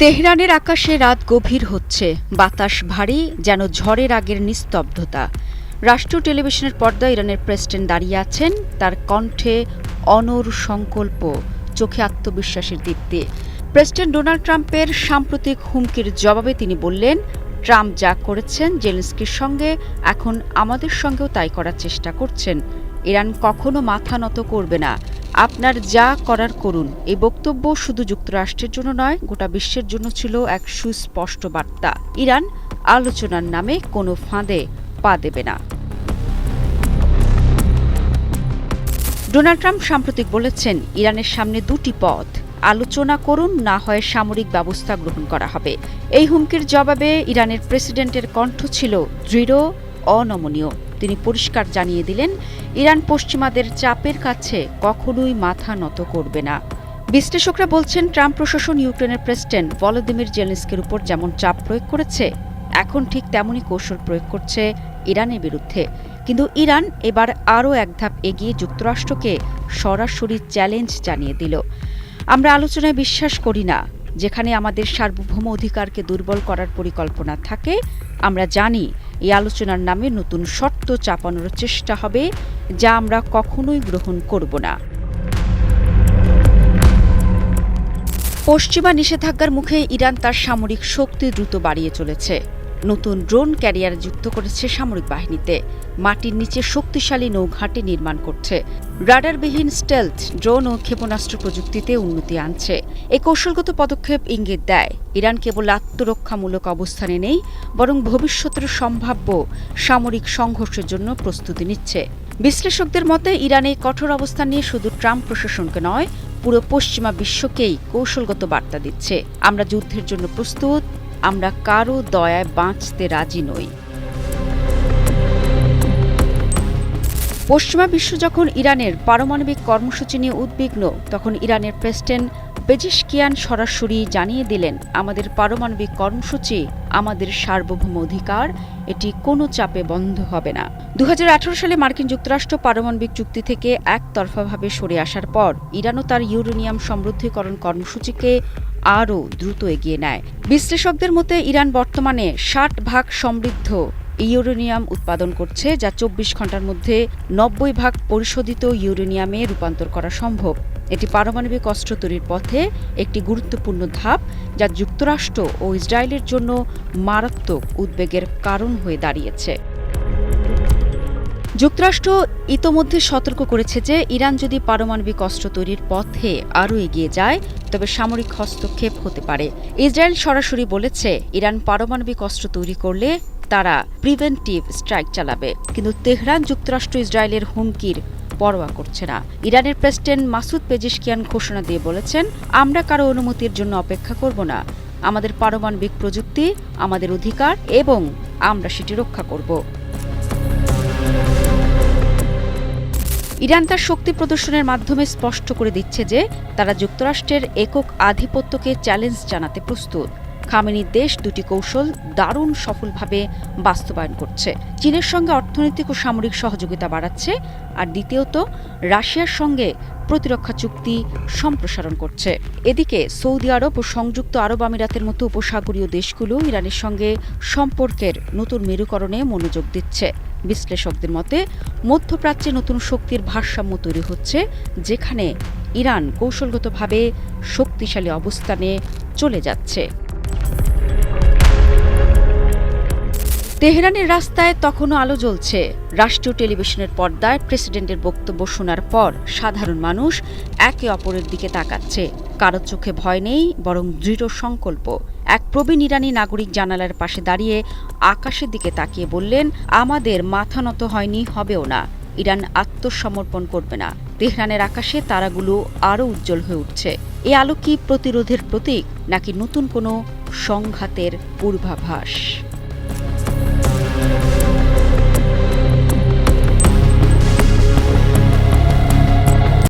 তেহরানের আকাশে রাত গভীর হচ্ছে। বাতাস ভারী, যেন ঝড়ের আগের নিস্তব্ধতা। রাষ্ট্রীয় টেলিভিশনের পর্দায় ইরানের প্রেসিডেন্ট দাঁড়িয়ে আছেন। তার কণ্ঠে অনর সংকল্প, চোখে আত্মবিশ্বাসের দীপ্তি। প্রেসিডেন্ট ডোনাল্ড ট্রাম্পের সাম্প্রতিক হুমকির জবাবে তিনি বললেন, ট্রাম্প যা করেছেন জেলেন্সকির সঙ্গে, এখন আমাদের সঙ্গেও তাই করার চেষ্টা করছেন। ইরান কখনো মাথা নত করবে না। আপনার যা করার করুন। এই বক্তব্য শুধু যুক্তরাষ্ট্রের জন্য নয়, গোটা বিশ্বের জন্য ছিল এক সুস্পষ্ট বার্তা। ইরান আলোচনার নামে কোনো ফাঁদে পা দেবে না। ডোনাল্ড ট্রাম্প সাম্প্রতিক বলেছেন, ইরানের সামনে দুটি পথ। আলোচনা করুন, না হয় সামরিক ব্যবস্থা গ্রহণ করা হবে। এই হুমকির জবাবে ইরানের প্রেসিডেন্টের কণ্ঠ ছিল দৃঢ়, অনমনীয়। তিনি পরিষ্কার জানিয়ে দিলেন, ইরান পশ্চিমাদের চাপের কাছে কখনোই মাথা নত করবে না। বিশ্লেষকরা বলছেন, ট্রাম্প প্রশাসন ইউক্রেনের প্রেসিডেন্ট ভলোদিমির জেলেন্সকের উপর যেমন চাপ প্রয়োগ করেছে, এখন ঠিক তেমনই কৌশল প্রয়োগ করছে ইরানের বিরুদ্ধে। কিন্তু ইরান এবার আরও এক ধাপ এগিয়ে যুক্তরাষ্ট্রকে সরাসরি চ্যালেঞ্জ জানিয়ে দিল। আমরা আলোচনায় বিশ্বাস করি না, যেখানে আমাদের সার্বভৌম অধিকারকে দুর্বল করার পরিকল্পনা থাকে, আমরা জানি এই আলোচনার নামে নতুন শর্ত চাপানোর চেষ্টা হবে, যা আমরা কখনোই গ্রহণ করব না। পশ্চিমা নিষেধাজ্ঞার মুখে ইরান তার সামরিক শক্তি দ্রুত বাড়িয়ে চলেছে। নতুন ড্রোন ক্যারিয়ার যুক্ত করেছে সামরিক বাহিনীতে। মাটির নিচে শক্তিশালী নৌঘাঁটি নির্মাণ করছে। রাডারবিহীন স্টেলথ ড্রোন ও ক্ষেপণাস্ত্র প্রযুক্তিতে উন্নতি আনছে। এই কৌশলগত পদক্ষেপ ইঙ্গিত দেয়। ইরান কেবল আত্মরক্ষামূলক অবস্থানে নেই, বরং ভবিষ্যতের সম্ভাব্য সামরিক সংঘর্ষের জন্য প্রস্তুতি নিচ্ছে। বিশ্লেষকদের মতে, ইরানে কঠোর অবস্থান নিয়ে শুধু ট্রাম্প প্রশাসনকে নয়, পুরো পশ্চিমা বিশ্বকেই কৌশলগত বার্তা দিচ্ছে। আমরা যুদ্ধের জন্য প্রস্তুত আমরা কারও দয়ায় বাঁচতে রাজি নই। পশ্চিমা বিশ্ব যখন ইরানের পারমাণবিক কর্মসূচি নিয়ে উদ্বিগ্ন, তখন ইরানের প্রেসিডেন্ট বেজিশকিয়ান সরাসরি জানিয়ে দিলেন, আমাদের পারমাণবিক কর্মসূচি আমাদের সার্বভৌম অধিকার, এটি কোনো চাপে বন্ধ হবে না। দু হাজার আঠারো সালে মার্কিন যুক্তরাষ্ট্র পারমাণবিক চুক্তি থেকে একতরফাভাবে সরে আসার পর, ইরানও তার ইউরেনিয়াম সমৃদ্ধিকরণ কর্মসূচিকে আরও দ্রুত এগিয়ে নেয়। বিশ্লেষকদের মতে, ইরান বর্তমানে ষাট ভাগ সমৃদ্ধ ইউরেনিয়াম উৎপাদন করছে, যা চব্বিশ ঘণ্টার মধ্যে নব্বই ভাগ পরিশোধিত ইউরেনিয়ামে রূপান্তর করা সম্ভব। এটি পারমাণবিক অস্ত্র তৈরির পথে একটি গুরুত্বপূর্ণ ধাপ, যা যুক্তরাষ্ট্র ও ইসরায়েলের জন্য মারাত্মক উদ্বেগের কারণ হয়ে দাঁড়িয়েছে। যুক্তরাষ্ট্র ইতোমধ্যে সতর্ক করেছে যে ইরান যদি পারমাণবিক অস্ত্র তৈরির পথে আরও এগিয়ে যায়, তবে সামরিক হস্তক্ষেপ হতে পারে। ইসরায়েল সরাসরি বলেছে, ইরান পারমাণবিক অস্ত্র তৈরি করলে তারা প্রিভেন্টিভ স্ট্রাইক চালাবে। কিন্তু তেহরান যুক্তরাষ্ট্র ইসরায়েলের হুমকির পরোয়া করছে না। ইরানের প্রেসিডেন্ট মাসুদ পেজিশকিয়ান ঘোষণা দিয়ে বলেছেন, আমরা কারও অনুমতির জন্য অপেক্ষা করব না। আমাদের পারমাণবিক প্রযুক্তি, আমাদের অধিকার এবং আমরা সেটি রক্ষা করব। ইরান তার শক্তি প্রদর্শনের মাধ্যমে স্পষ্ট করে দিচ্ছে যে তারা যুক্তরাষ্ট্রের একক আধিপত্যকে চ্যালেঞ্জ জানাতে প্রস্তুত। খামেনির দেশ দুটি কৌশল দারুণ সফলভাবে বাস্তবায়ন করছে। চীনের সঙ্গে অর্থনৈতিক ও সামরিক সহযোগিতা বাড়াচ্ছে আর দ্বিতীয়ত, রাশিয়ার সঙ্গে প্রতিরক্ষা চুক্তি সম্প্রসারণ করছে। এদিকে, সৌদি আরব ও সংযুক্ত আরব আমিরাতের মতো উপসাগরীয় দেশগুলো ইরানের সঙ্গে সম্পর্কের নতুন মেরুকরণে মনোযোগ দিচ্ছে। বিশ্লেষকদের মতে, মধ্যপ্রাচ্যে নতুন শক্তির ভারসাম্য তৈরি হচ্ছে, যেখানে ইরান কৌশলগতভাবে শক্তিশালী অবস্থানে চলে যাচ্ছে। তেহরানের রাস্তায় তখনও আলো জ্বলছে। রাষ্ট্রীয় টেলিভিশনের পর্দায় প্রেসিডেন্টের বক্তব্য শোনার পর সাধারণ মানুষ একে অপরের দিকে তাকাচ্ছে। কারও চোখে ভয় নেই, বরং দৃঢ় সংকল্প। এক প্রবীণ ইরানি নাগরিক জানালার পাশে দাঁড়িয়ে আকাশের দিকে তাকিয়ে বললেন, আমাদের মাথা নত হয়নি, হবেও না। ইরান আত্মসমর্পণ করবে না। তেহরানের আকাশে তারাগুলো আরও উজ্জ্বল হয়ে উঠছে। এ আলো কি প্রতিরোধের প্রতীক, নাকি নতুন কোনো সংঘাতের পূর্বাভাস?